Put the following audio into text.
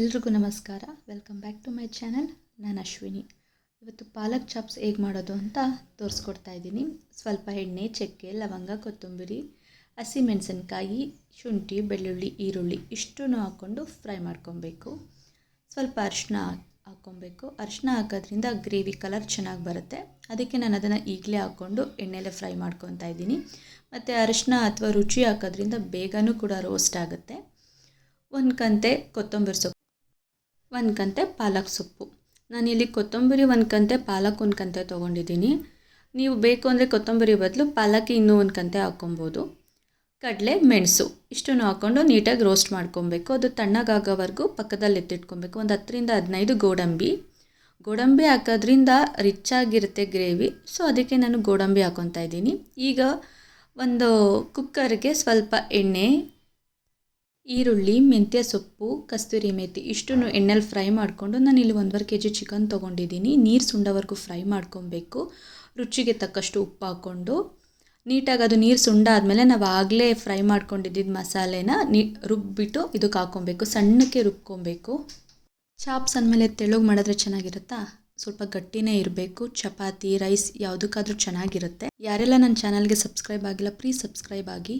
ಎಲ್ರಿಗೂ ನಮಸ್ಕಾರ. Welcome back to my channel ನಾನು ಅಶ್ವಿನಿ. ಇವತ್ತು ಪಾಲಕ್ ಚಾಪ್ಸ್ ಹೇಗೆ ಮಾಡೋದು ಅಂತ ತೋರಿಸ್ಕೊಡ್ತಾ ಇದ್ದೀನಿ. ಸ್ವಲ್ಪ ಎಣ್ಣೆ, ಚಕ್ಕೆ, ಲವಂಗ, ಕೊತ್ತಂಬರಿ ಹಸಿಮೆಣಸಿನ್ಕಾಯಿ ಶುಂಠಿ, ಬೆಳ್ಳುಳ್ಳಿ, ಈರುಳ್ಳಿ ಇಷ್ಟನ್ನು ಹಾಕ್ಕೊಂಡು ಫ್ರೈ ಮಾಡ್ಕೊಬೇಕು. ಸ್ವಲ್ಪ ಅರಿಶಿನ ಹಾಕ್ಕೊಬೇಕು ಅರಿಶಿನ ಹಾಕೋದ್ರಿಂದ ಗ್ರೇವಿ ಕಲರ್ ಚೆನ್ನಾಗಿ ಬರುತ್ತೆ. ಅದಕ್ಕೆ ನಾನು ಅದನ್ನು ಈಗಲೇ ಹಾಕ್ಕೊಂಡು ಎಣ್ಣೆಲೆ ಫ್ರೈ ಮಾಡ್ಕೊತಾ ಇದ್ದೀನಿ. ಮತ್ತು ಅರಿಶಿನ ಅಥವಾ ರುಚಿ ಹಾಕೋದ್ರಿಂದ ಬೇಗನೂ ಕೂಡ ರೋಸ್ಟ್ ಆಗುತ್ತೆ. ಒಂದು ಕಂತೆ ಕೊತ್ತಂಬರಿ ಸೊಪ್ಪು. ಒಂದು ಕಂತೆ ಪಾಲಕ್ ಸೊಪ್ಪು. ನಾನಿಲ್ಲಿ ಕೊತ್ತಂಬರಿ ಒಂದು ಕಂತೆ ಪಾಲಕ್ ಒಂದು ಕಂತೆ ತೊಗೊಂಡಿದ್ದೀನಿ. ನೀವು ಬೇಕು ಅಂದರೆ ಕೊತ್ತಂಬರಿ ಬದಲು ಪಾಲಕ್ ಇನ್ನೂ ಒಂದು ಕಂತೆ ಹಾಕ್ಕೊಬೋದು. ಕಡಲೆ ಮೆಣಸು. ಇಷ್ಟನ್ನು ಹಾಕ್ಕೊಂಡು ನೀಟಾಗಿ ರೋಸ್ಟ್ ಮಾಡ್ಕೊಬೇಕು. ಅದು ತಣ್ಣಗಾಗೋವರೆಗೂ ಪಕ್ಕದಲ್ಲಿ ಎತ್ತಿಟ್ಕೊಬೇಕು. ಒಂದು ಹತ್ತರಿಂದ ಹದಿನೈದು ಗೋಡಂಬಿ. ಗೋಡಂಬಿ ಹಾಕೋದ್ರಿಂದ ರಿಚ್ ಆಗಿರುತ್ತೆ ಗ್ರೇವಿ ಸೊ ಅದಕ್ಕೆ ನಾನು ಗೋಡಂಬಿ ಹಾಕ್ಕೊತಾ ಇದ್ದೀನಿ. ಈಗ ಒಂದು ಕುಕ್ಕರ್ಗೆ ಸ್ವಲ್ಪ ಎಣ್ಣೆ ಈರುಳ್ಳಿ, ಮೆಂತ್ಯ ಸೊಪ್ಪು, ಕಸ್ತೂರಿ ಮೇಥಿ ಇಷ್ಟನ್ನು ಎಣ್ಣೆಲಿ ಫ್ರೈ ಮಾಡಿಕೊಂಡು ನಾನು ಇಲ್ಲಿ ಒಂದುವರೆ ಕೆ ಜಿ ಚಿಕನ್ ತೊಗೊಂಡಿದ್ದೀನಿ. ನೀರು ಸುಂಡವರೆಗೂ ಫ್ರೈ ಮಾಡ್ಕೊಬೇಕು. ರುಚಿಗೆ ತಕ್ಕಷ್ಟು ಉಪ್ಪು ಹಾಕ್ಕೊಂಡು ನೀಟಾಗಿ ಅದು ನೀರು ಸುಂಡ ಆದಮೇಲೆ ನಾವು ಆಗಲೇ ಫ್ರೈ ಮಾಡ್ಕೊಂಡಿದ್ದಿದ್ದ ಮಸಾಲೆನ ನೀ ರುಬ್ಬಿಟ್ಟು ಇದಕ್ಕೆ ಹಾಕ್ಕೊಬೇಕು. ಸಣ್ಣಕ್ಕೆ ರುಬ್ಕೊಬೇಕು. ಚಾಪ್ಸ್ ಅಂದಮೇಲೆ ತೆಳುಗೆ ಮಾಡಿದ್ರೆ ಚೆನ್ನಾಗಿರುತ್ತಾ? ಸ್ವಲ್ಪ ಗಟ್ಟಿನೇ ಇರಬೇಕು. ಚಪಾತಿ, ರೈಸ್ ಯಾವುದಕ್ಕಾದ್ರೂ ಚೆನ್ನಾಗಿರುತ್ತೆ. ಯಾರೆಲ್ಲ ನನ್ನ ಚಾನಲ್ಗೆ ಸಬ್ಸ್ಕ್ರೈಬ್ ಆಗಿಲ್ಲ, ಪ್ಲೀಸ್ ಸಬ್ಸ್ಕ್ರೈಬ್ ಆಗಿ.